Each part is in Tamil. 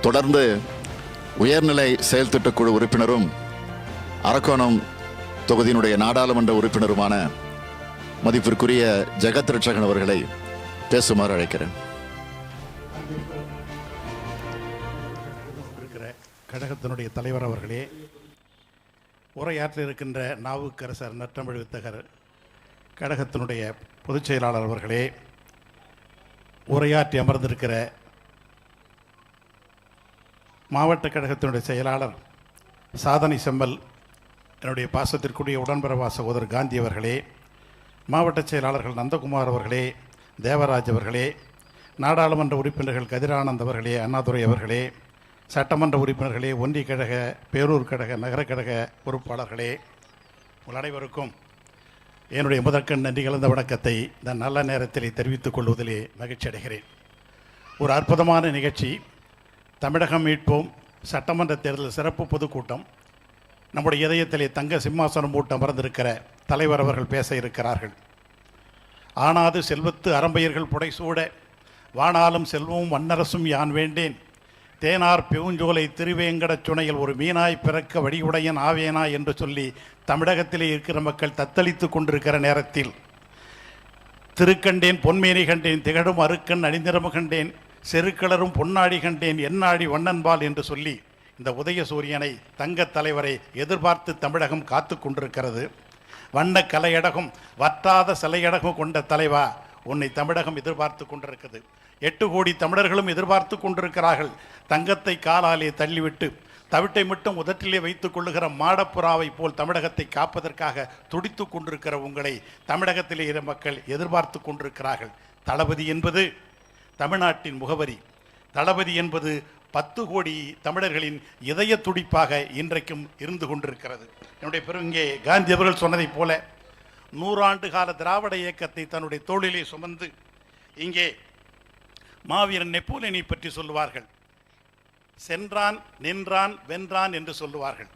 தொடர்ந்து உயர்நிலை செயல் குழு உறுப்பினரும் அரக்கோணம் தொகுதியினுடைய நாடாளுமன்ற உறுப்பினருமான மதிப்பிற்குரிய ஜெகத் ரட்சகன் அவர்களை பேசுமாறு அழைக்கிறேன். கழகத்தினுடைய தலைவர் அவர்களே உரையாற்ற இருக்கின்ற நாவுக்கரசர் நற்றமிழ் வித்தகர் கழகத்தினுடைய பொதுச் செயலாளர் அவர்களே உரையாற்றி அமர்ந்திருக்கிற மாவட்ட கழகத்தினுடைய செயலாளர் சாதனை செம்மல் என்னுடைய பாசத்திற்குரிய உடன்பிறவா சகோதரர் காந்தி அவர்களே மாவட்ட செயலாளர்கள் நந்தகுமார் அவர்களே தேவராஜ் அவர்களே நாடாளுமன்ற உறுப்பினர்கள் கதிரானந்த் அவர்களே அண்ணாதுரை அவர்களே சட்டமன்ற உறுப்பினர்களே ஒன்றிய கழக பேரூர் கழக நகர கழக பொறுப்பாளர்களே உங்கள் அனைவருக்கும் என்னுடைய முதற்கண் நன்றி கலந்த வணக்கத்தை இந்த நல்ல நேரத்தில் தெரிவித்துக் கொள்வதிலே மகிழ்ச்சி அடைகிறேன் ஒரு அற்புதமான நிகழ்ச்சி. தமிழகம் மீட்போம். சட்டமன்ற தேர்தல் சிறப்பு பொதுக்கூட்டம். நம்முடைய இதயத்திலே தங்க சிம்மாசனம் போட்டு அமர்ந்திருக்கிற தலைவர் அவர்கள் பேச இருக்கிறார்கள். ஆனாது செல்வத்து அறம்பயிர்கள் புடைசூட வானாலும் செல்வமும் வண்ணரசும் யான் வேண்டேன். தேனார் பெவுஞ்சோலை திருவேங்கடச் சுனையில் ஒரு மீனாய் பிறக்க வடிவுடையன் ஆவேனா என்று சொல்லி தமிழகத்திலே இருக்கிற மக்கள் தத்தளித்து கொண்டிருக்கிற நேரத்தில் திருக்கண்டேன் பொன்மேனி கண்டேன் திகழும் அருக்கன் அணிந்திரமு கண்டேன் செருக்கிளரும் பொன்னாடி கண்டேன் என்னாடி வண்ணன்பால் என்று சொல்லி இந்த உதய சூரியனை தங்கத் தலைவரை எதிர்பார்த்து தமிழகம் காத்து கொண்டிருக்கிறது. வண்ண கலையடகும் வற்றாத சிலையடகும் கொண்ட தலைவா உன்னை தமிழகம் எதிர்பார்த்து கொண்டிருக்கிறது. எட்டு கோடி தமிழர்களும் எதிர்பார்த்து கொண்டிருக்கிறார்கள். தங்கத்தை காலாலே தள்ளிவிட்டு தவிட்டை மட்டும் உதட்டிலே வைத்துக் கொள்ளுகிற மாடப்புறாவை போல் தமிழகத்தை காப்பதற்காக துடித்து கொண்டிருக்கிற உங்களை தமிழகத்திலே இரு மக்கள் எதிர்பார்த்து கொண்டிருக்கிறார்கள். தளபதி என்பது தமிழ்நாட்டின் முகவரி. தளபதி என்பது பத்து கோடி தமிழர்களின் இதய துடிப்பாக இன்றைக்கும் இருந்து கொண்டிருக்கிறது. என்னுடைய பெரும் இங்கே காந்தி அவர்கள் சொன்னதைப் போல நூறாண்டு கால திராவிட இயக்கத்தை தன்னுடைய தோளிலே சுமந்து இங்கே மாவீரன் நெப்போலியனை பற்றி சொல்லுவார்கள். சென்றான் நின்றான் வென்றான் என்று சொல்லுவார்கள்.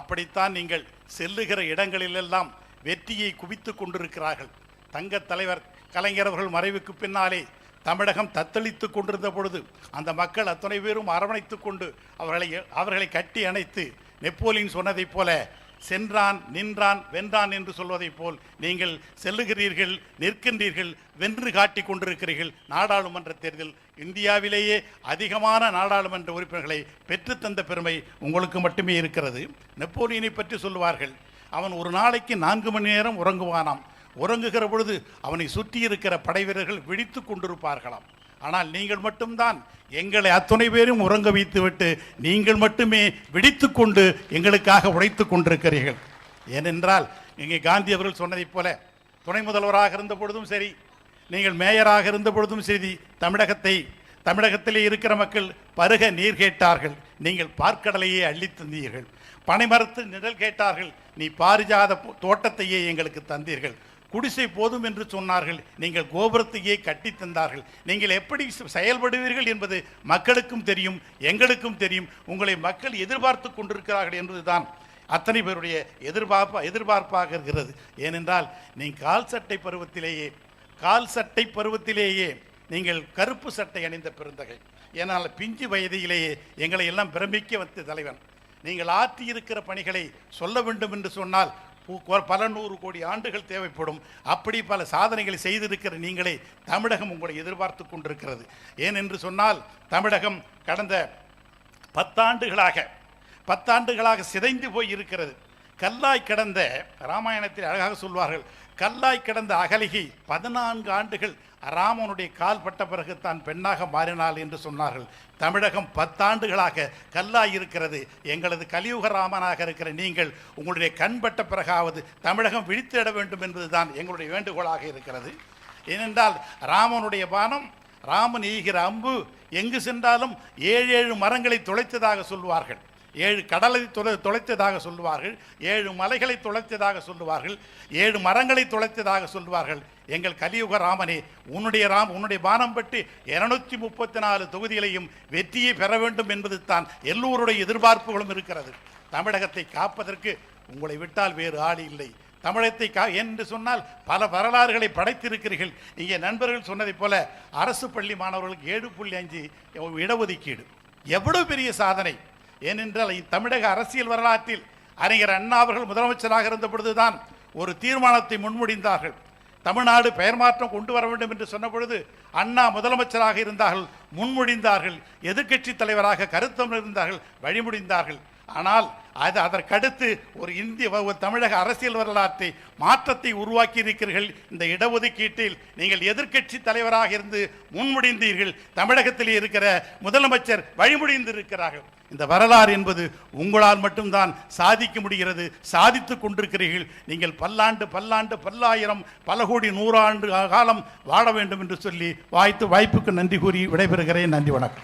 அப்படித்தான் நீங்கள் செல்லுகிற இடங்களிலெல்லாம் வெற்றியை குவித்துக் கொண்டிருக்கிறார்கள். தங்க தலைவர் கலைஞர் அவர்கள் மறைவுக்கு பின்னாலே தமிழகம் தத்தளித்து கொண்டிருந்த பொழுது அந்த மக்கள் அத்தனை பேரும் அரவணைத்து கொண்டு அவர்களை அவர்களை கட்டி அணைத்து நெப்போலியன் சொன்னதைப் போல சென்றான் நின்றான் வென்றான் என்று சொல்வதைப் போல் நீங்கள் செல்லுகிறீர்கள் நிற்கின்றீர்கள் வென்று காட்டி கொண்டிருக்கிறீர்கள். நாடாளுமன்ற தேர்தல் இந்தியாவிலேயே அதிகமான நாடாளுமன்ற உறுப்பினர்களை பெற்றுத்தந்த பெருமை உங்களுக்கு மட்டுமே இருக்கிறது. நெப்போலியனை பற்றி சொல்லுவார்கள் அவன் ஒரு நாளைக்கு நான்கு மணி நேரம் உறங்குவானாம். உறங்குகிற பொழுது அவனை சுற்றி இருக்கிற படை வீரர்கள் விழித்து கொண்டிருப்பார்களாம். ஆனால் நீங்கள் மட்டும்தான் எங்களை அத்துணை பேரும் உறங்க வைத்துவிட்டு நீங்கள் மட்டுமே விழித்து கொண்டு எங்களுக்காக உழைத்து கொண்டிருக்கிறீர்கள். ஏனென்றால் இங்கே காந்தி அவர்கள் சொன்னதைப் போல துணை முதல்வராக இருந்த பொழுதும் சரி நீங்கள் மேயராக இருந்த பொழுதும் சரி தமிழகத்தை தமிழகத்திலே இருக்கிற மக்கள் பருக நீர் கேட்டார்கள். நீங்கள் பார்க்கடலையே அள்ளித் தந்தீர்கள். பனைமரத்து நிழல் கேட்டார்கள். நீ பாரிஜாத தோட்டத்தையே எங்களுக்கு தந்தீர்கள். குடிசை போதும் என்று சொன்னார்கள். நீங்கள் கோபுரத்தையே கட்டித்தந்தார்கள் நீங்கள் எப்படி செ- செயல்படுவீர்கள் என்பது மக்களுக்கும் தெரியும் எங்களுக்கும் தெரியும். உங்களை மக்கள் எதிர்பார்த்து கொண்டிருக்கிறார்கள் என்பதுதான் அத்தனை பேருடைய எதிர்பார்ப்பா எதிர்பார்ப்பாக இருக்கிறது. ஏனென்றால் நீ கால் சட்டை பருவத்திலேயே கால் சட்டை பருவத்திலேயே நீங்கள் கருப்பு சட்டை அணிந்த பெருந்தகை. ஏனால் பிஞ்சு வயதிலேயே எங்களை எல்லாம் பிரமிக்க வந்த தலைவன். நீங்கள் ஆற்றியிருக்கிற பணிகளை சொல்ல வேண்டும் என்று சொன்னால் பல நூறு கோடி ஆண்டுகள் தேவைப்படும். அப்படி பல சாதனைகளை செய்திருக்கிற நீங்களே தமிழகம் உங்களை எதிர்பார்த்து கொண்டிருக்கிறது. ஏனென்று சொன்னால் தமிழகம் கடந்த பத்தாண்டுகளாக பத்தாண்டுகளாக சிதைந்து போய் இருக்கிறது. கல்லாய் கிடந்த ராமாயணத்தில் அழகாக சொல்வார்கள் கல்லாய் கிடந்த அகலிகை பதினான்கு ஆண்டுகள் ராமனுடைய கால் பட்ட பிறகு தான் பெண்ணாக மாறினாள் என்று சொன்னார்கள். தமிழகம் பத்தாண்டுகளாக கல்லாய் இருக்கிறது. எங்களது கலியுக ராமனாக இருக்கிற நீங்கள் உங்களுடைய கண்பட்ட பிறகாவது தமிழகம் விழித்திட வேண்டும் என்பதுதான் எங்களுடைய வேண்டுகோளாக இருக்கிறது. ஏனென்றால் ராமனுடைய பானம் ராமன் ஈகிற அம்பு எங்கு சென்றாலும் ஏழு ஏழு மரங்களை துளைத்ததாக சொல்வார்கள். ஏழு கடலை துளை துளைத்ததாக சொல்லுவார்கள் ஏழு மலைகளை துளைத்ததாக சொல்லுவார்கள் ஏழு மரங்களை துளைத்ததாக சொல்லுவார்கள். எங்கள் கலியுக ராமனே உன்னுடைய ராம் உன்னுடைய பானம் பற்றி இருநூற்றி முப்பத்தி நாலு தொகுதிகளையும் வெற்றியை பெற வேண்டும் என்பது தான் எல்லோருடைய எதிர்பார்ப்புகளும் இருக்கிறது. தமிழகத்தை காப்பதற்கு உங்களை விட்டால் வேறு ஆள் இல்லை. தமிழகத்தை கா என்று சொன்னால் பல வரலாறுகளை படைத்திருக்கிறீர்கள். இங்கே நண்பர்கள் சொன்னதைப் போல அரசு பள்ளி மாணவர்களுக்கு ஏழு புள்ளி அஞ்சு இடஒதுக்கீடு. எவ்வளவு பெரிய சாதனை. ஏனென்றால் தமிழக அரசியல் வரலாற்றில் அறிஞர் அண்ணா அவர்கள் முதலமைச்சராக இருந்த பொழுதுதான் ஒரு தீர்மானத்தை முன்மொழிந்தார்கள். தமிழ்நாடு பெயர் மாற்றம் கொண்டு வர வேண்டும் என்று சொன்ன பொழுது அண்ணா முதலமைச்சராக இருந்தார்கள் முன்மொழிந்தார்கள் எதிர்க்கட்சி தலைவராக கருத்தம் இருந்தார்கள் வழிமுடிந்தார்கள். ஆனால் அது அதற்கடுத்து ஒரு இந்திய ஒரு தமிழக அரசியல் வரலாற்றை மாற்றத்தை உருவாக்கி இருக்கிறீர்கள் இந்த இடஒதுக்கீட்டில் நீங்கள் எதிர்க்கட்சி தலைவராக இருந்து முன்முடிந்தீர்கள் தமிழகத்தில் இருக்கிற முதலமைச்சர் வழிமுடிந்து இருக்கிறார்கள் இந்த வரலாறு என்பது உங்களால் மட்டும்தான் சாதிக்க முடிகிறது சாதித்துக் கொண்டிருக்கிறீர்கள். நீங்கள் பல்லாண்டு பல்லாண்டு பல்லாயிரம் பல கோடி நூறாண்டு காலம் வாழ வேண்டும் என்று சொல்லி வாய்த்து வாய்ப்புக்கு நன்றி கூறி விடைபெறுகிறேன். நன்றி வணக்கம்.